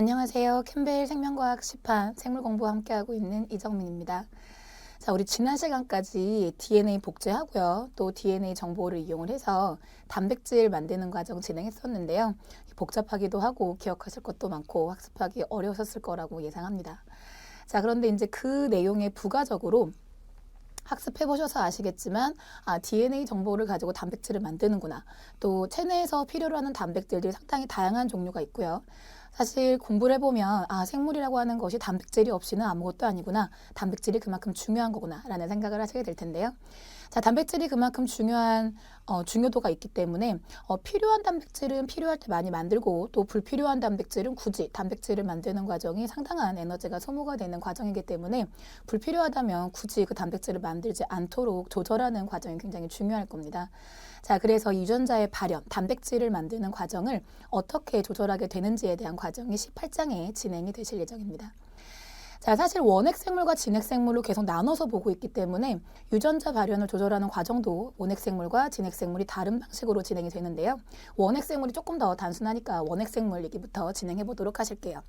안녕하세요. 캠벨 생명과학 시판 생물 공부 함께하고 있는 이정민입니다. 자, 우리 지난 시간까지 DNA 복제하고요. 또 DNA 정보를 이용을 해서 단백질 만드는 과정 진행했었는데요. 복잡하기도 하고 기억하실 것도 많고 학습하기 어려웠을 거라고 예상합니다. 자, 그런데 이제 그 내용에 부가적으로 학습해 보셔서 아시겠지만 아 DNA 정보를 가지고 단백질을 만드는구나. 또 체내에서 필요로 하는 단백질들이 상당히 다양한 종류가 있고요. 사실 공부를 해보면 아 생물이라고 하는 것이 단백질이 없이는 아무것도 아니구나. 단백질이 그만큼 중요한 거구나라는 생각을 하시게 될 텐데요. 자, 단백질이 그만큼 중요한 어, 중요도가 있기 때문에 어, 필요한 단백질은 필요할 때 많이 만들고 또 불필요한 단백질은 굳이 단백질을 만드는 과정이 상당한 에너지가 소모가 되는 과정이기 때문에 불필요하다면 굳이 그 단백질을 만들지 않도록 조절하는 과정이 굉장히 중요할 겁니다. 자, 그래서 유전자의 발현, 단백질을 만드는 과정을 어떻게 조절하게 되는지에 대한 과정이 18장에 진행이 되실 예정입니다. 자, 사실 원핵 생물과 진핵 생물로 계속 나눠서 보고 있기 때문에 유전자 발현을 조절하는 과정도 원핵 생물과 진핵 생물이 다른 방식으로 진행이 되는데요. 원핵 생물이 조금 더 단순하니까 원핵 생물 얘기부터 진행해 보도록 하실게요.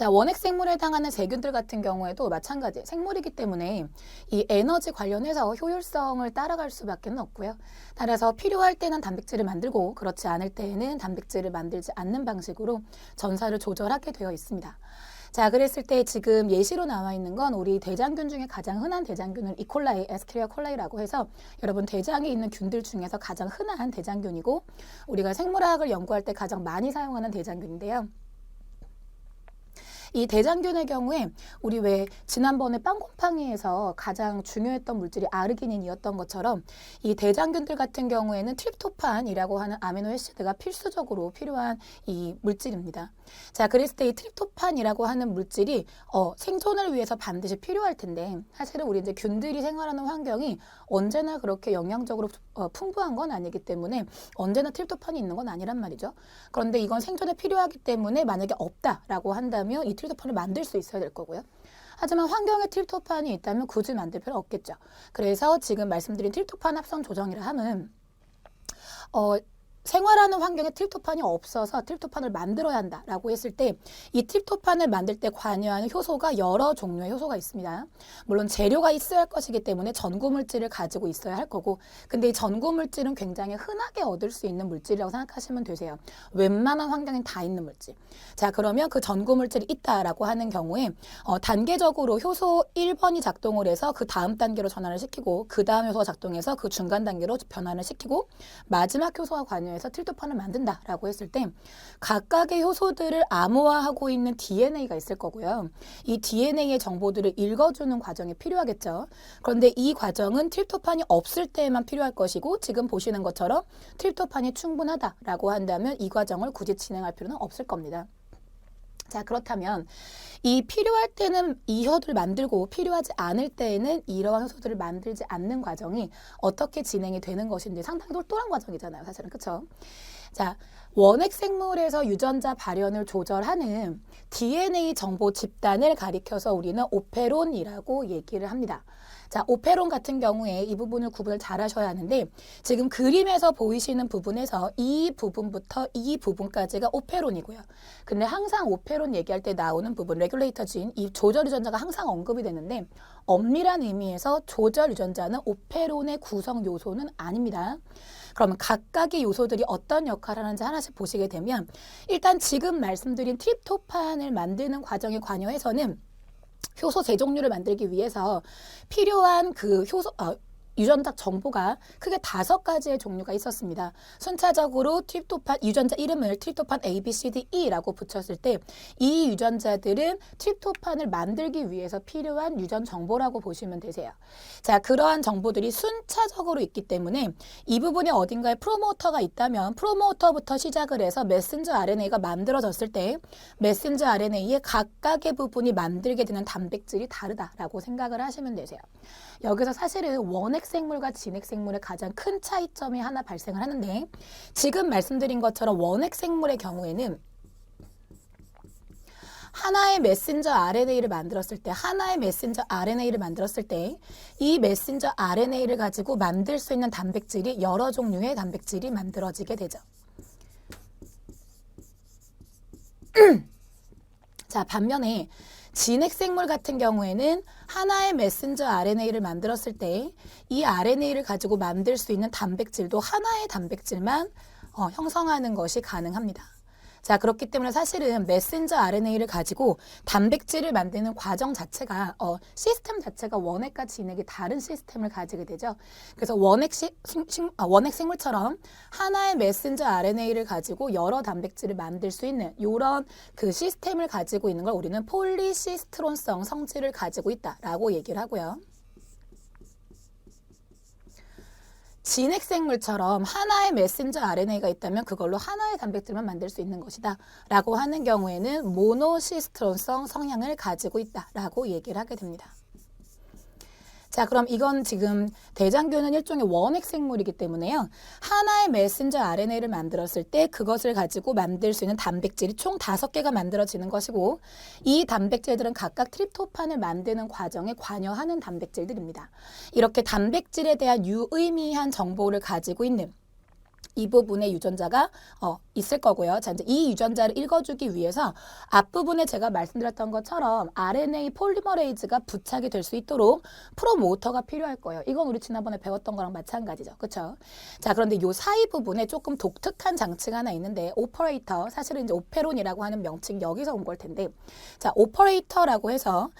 자, 원핵 생물에 해당하는 세균들 같은 경우에도 마찬가지 생물이기 때문에 이 에너지 관련해서 효율성을 따라갈 수밖에 없고요. 따라서 필요할 때는 단백질을 만들고 그렇지 않을 때에는 단백질을 만들지 않는 방식으로 전사를 조절하게 되어 있습니다. 자, 그랬을 때 지금 예시로 나와 있는 건 우리 대장균 중에 가장 흔한 대장균은 이콜라이, 에스케리아 콜라이라고 해서 여러분 대장에 있는 균들 중에서 가장 흔한 대장균이고 우리가 생물학을 연구할 때 가장 많이 사용하는 대장균인데요. 이 대장균의 경우에 우리 왜 지난번에 빵곰팡이에서 가장 중요했던 물질이 아르기닌이었던 것처럼 이 대장균들 같은 경우에는 트립토판이라고 하는 아미노 애시드가 필수적으로 필요한 이 물질입니다. 자, 그랬을 때 이 트립토판이라고 하는 물질이 어, 생존을 위해서 반드시 필요할 텐데 사실은 우리 이제 균들이 생활하는 환경이 언제나 그렇게 영양적으로 어, 풍부한 건 아니기 때문에 언제나 트립토판이 있는 건 아니란 말이죠. 그런데 이건 생존에 필요하기 때문에 만약에 없다라고 한다면 이 트립토판을 만들 수 있어야 될 거고요. 하지만 환경에 트립토판이 있다면 굳이 만들 필요 없겠죠. 그래서 지금 말씀드린 트립토판 합성 조정이라 함은 어, 생활하는 환경에 트립토판이 없어서 트립토판을 만들어야 한다라고 했을 때이 트립토판을 만들 때 관여하는 효소가 여러 종류의 효소가 있습니다. 물론 재료가 있어야 할 것이기 때문에 전구 물질을 가지고 있어야 할 거고 근데 이 전구 물질은 굉장히 흔하게 얻을 수 있는 물질이라고 생각하시면 되세요. 웬만한 환경엔 다 있는 물질. 자 그러면 그 전구 물질이 있다라고 하는 경우에 어, 단계적으로 효소 1번이 작동을 해서 그 다음 단계로 전환을 시키고 그 다음 효소가 작동해서 그 중간 단계로 변환을 시키고 마지막 효소가 관여 해서 트립토판을 만든다라고 했을 때 각각의 효소들을 암호화하고 있는 DNA가 있을 거고요. 이 DNA의 정보들을 읽어주는 과정이 필요하겠죠. 그런데 이 과정은 트립토판이 없을 때에만 필요할 것이고 지금 보시는 것처럼 트립토판이 충분하다라고 한다면 이 과정을 굳이 진행할 필요는 없을 겁니다. 자, 그렇다면 이 필요할 때는 이 효소를 만들고 필요하지 않을 때에는 이러한 효소들을 만들지 않는 과정이 어떻게 진행이 되는 것인지 상당히 똘똘한 과정이잖아요. 사실은. 그렇죠? 자, 원핵 생물에서 유전자 발현을 조절하는 DNA 정보 집단을 가리켜서 우리는 오페론이라고 얘기를 합니다. 자, 오페론 같은 경우에 이 부분을 구분을 잘 하셔야 하는데 지금 그림에서 보이시는 부분에서 이 부분부터 이 부분까지가 오페론이고요. 근데 항상 오페론 얘기할 때 나오는 부분, 레귤레이터 진, 이 조절 유전자가 항상 언급이 되는데 엄밀한 의미에서 조절 유전자는 오페론의 구성 요소는 아닙니다. 그러면 각각의 요소들이 어떤 역할을 하는지 하나씩 보시게 되면 일단 지금 말씀드린 트립토판을 만드는 과정에 관여해서는 효소 재종류를 만들기 위해서 필요한 그 효소 어, 유전자 정보가 크게 다섯 가지의 종류가 있었습니다. 순차적으로 트립토판 유전자 이름을 트립토판 A, B, C, D, E라고 붙였을 때 이 유전자들은 트립토판을 만들기 위해서 필요한 유전 정보라고 보시면 되세요. 자, 그러한 정보들이 순차적으로 있기 때문에 이 부분에 어딘가에 프로모터가 있다면 프로모터부터 시작을 해서 메신저 RNA가 만들어졌을 때 메신저 RNA의 각각의 부분이 만들게 되는 단백질이 다르다라고 생각을 하시면 되세요. 여기서 사실은 원핵 생물과 진핵 생물의 가장 큰 차이점이 하나 발생을 하는데 지금 말씀드린 것처럼 원핵 생물의 경우에는 하나의 메신저 RNA를 만들었을 때 하나의 메신저 RNA를 만들었을 때 이 메신저 RNA를 가지고 만들 수 있는 단백질이 여러 종류의 단백질이 만들어지게 되죠. 자, 반면에 진핵생물 같은 경우에는 하나의 메신저 RNA를 만들었을 때 이 RNA를 가지고 만들 수 있는 단백질도 하나의 단백질만 어, 형성하는 것이 가능합니다. 자, 그렇기 때문에 사실은 메신저 RNA를 가지고 단백질을 만드는 과정 자체가 어, 시스템 자체가 원핵과 진핵이 다른 시스템을 가지게 되죠. 그래서 원핵 시, 식, 식- 아, 원핵 생물처럼 하나의 메신저 RNA를 가지고 여러 단백질을 만들 수 있는 이런 그 시스템을 가지고 있는 걸 우리는 폴리시스트론성 성질을 가지고 있다라고 얘기를 하고요. 진핵생물처럼 하나의 메신저 RNA가 있다면 그걸로 하나의 단백질만 만들 수 있는 것이다 라고 하는 경우에는 모노시스트론성 성향을 가지고 있다 라고 얘기를 하게 됩니다. 자, 그럼 이건 지금 대장균은 일종의 원핵 생물이기 때문에요. 하나의 메신저 RNA를 만들었을 때 그것을 가지고 만들 수 있는 단백질이 총 다섯 개가 만들어지는 것이고 이 단백질들은 각각 트립토판을 만드는 과정에 관여하는 단백질들입니다. 이렇게 단백질에 대한 유의미한 정보를 가지고 있는 이 부분의 유전자가 어, 있을 거고요. 자, 이제 이 유전자를 읽어주기 위해서 앞부분에 제가 말씀드렸던 것처럼 RNA 폴리머레이즈가 부착이 될 수 있도록 프로모터가 필요할 거예요. 이건 우리 지난번에 배웠던 거랑 마찬가지죠. 그렇죠? 자, 그런데 이 사이 부분에 조금 독특한 장치가 하나 있는데 오퍼레이터, 사실은 이제 오페론이라고 하는 명칭 여기서 온 걸 텐데 자, 오퍼레이터라고 해서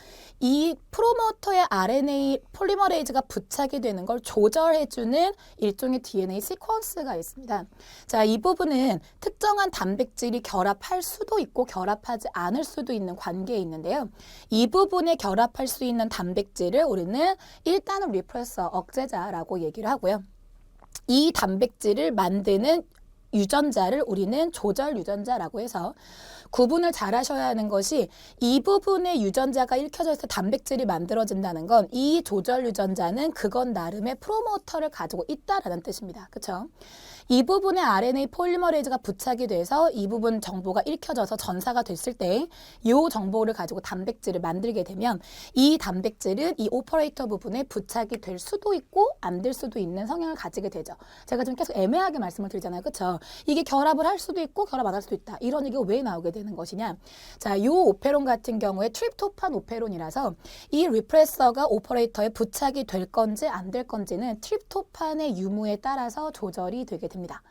이 프로모터의 RNA 폴리머레이즈가 부착이 되는 걸 조절해주는 일종의 DNA 시퀀스가 있 습니다. 자, 이 부분은 특정한 단백질이 결합할 수도 있고 결합하지 않을 수도 있는 관계에 있는데요. 이 부분에 결합할 수 있는 단백질을 우리는 일단은 리프레서 억제자라고 얘기를 하고요. 이 단백질을 만드는 유전자를 우리는 조절 유전자라고 해서 구분을 잘 하셔야 하는 것이 이 부분의 유전자가 읽혀져 있을 때 단백질이 만들어진다는 건 이 조절 유전자는 그건 나름의 프로모터를 가지고 있다라는 뜻입니다. 그렇죠? 이 부분에 RNA 폴리머레이즈가 부착이 돼서 이 부분 정보가 읽혀져서 전사가 됐을 때 이 정보를 가지고 단백질을 만들게 되면 이 단백질은 이 오퍼레이터 부분에 부착이 될 수도 있고 안 될 수도 있는 성향을 가지게 되죠. 제가 지금 계속 애매하게 말씀을 드리잖아요. 그렇죠? 이게 결합을 할 수도 있고 결합 안 할 수도 있다. 이런 얘기가 왜 나오게 되는 것이냐? 자, 이 오페론 같은 경우에 트립토판 오페론이라서 이 리프레서가 오퍼레이터에 부착이 될 건지 안 될 건지는 트립토판의 유무에 따라서 조절이 되게 됩 니다.